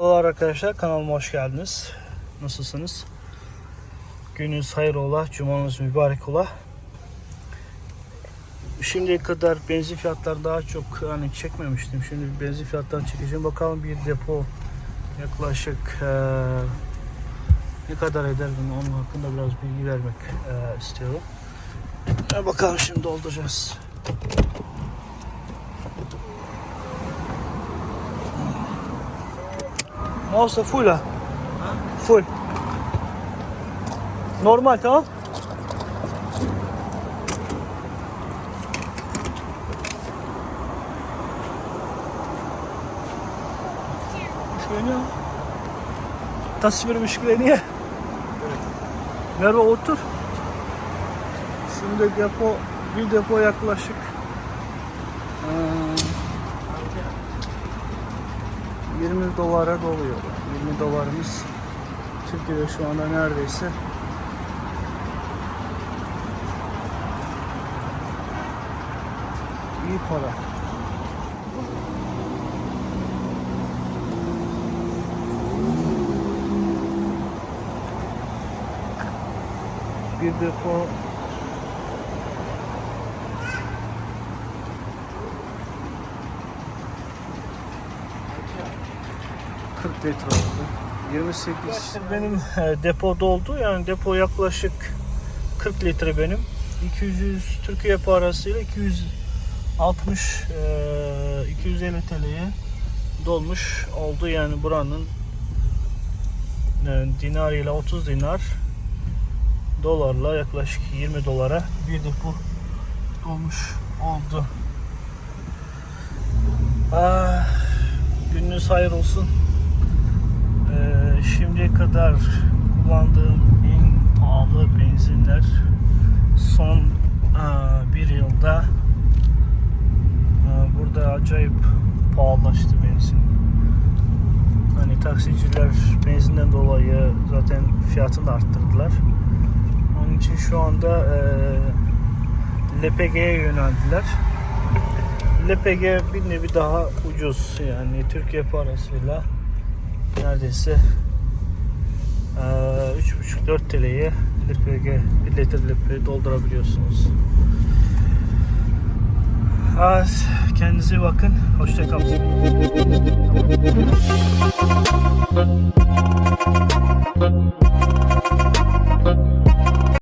Merhabalar arkadaşlar kanalıma hoş geldiniz. Nasılsınız? Gününüz hayır ola, cumanız mübarek ola. Şimdiye kadar benzin fiyatları daha çok hani çekmemiştim. Şimdi benzin fiyatlarını çekeceğim. Bakalım bir depo yaklaşık eee, ne kadar eder bunu onun hakkında biraz bilgi vermek eee, istiyorum. E, bakalım şimdi dolduracağız. Mouse'a full ha. Full. Normal tamam. Müşküleniyor. Tasvir müşküleniyor. Merve otur. Şimdi depo, bir depo yaklaşık eee, 20 dolara doluyor. 20 dolarımız Türkiye'de şu anda neredeyse iyi para. Bir depo ...40 litre oldu. 28. Benim e, depo doldu. Yani depo yaklaşık 40 litre benim. 200 Türkiye parasıyla 260 e, 250 TL'ye dolmuş oldu. Yani buranın e, dinarıyla 30 dinar dolarla yaklaşık 20 dolara bir depo dolmuş oldu. Ah, gününüz hayır olsun. Şimdiye kadar kullandığım en pahalı benzinler son aa, bir yılda aa, burada acayip pahalılaştı benzin. Hani taksiciler benzinden dolayı zaten fiyatını da arttırdılar. Onun için şu anda eee LPG'ye yöneldiler. LPG bir nevi daha ucuz yani Türkiye parasıyla neredeyse 3,5-4 TL'ye LPG, 1 litre LPG doldurabiliyorsunuz. Evet, kendinize bakın. Hoşçakalın.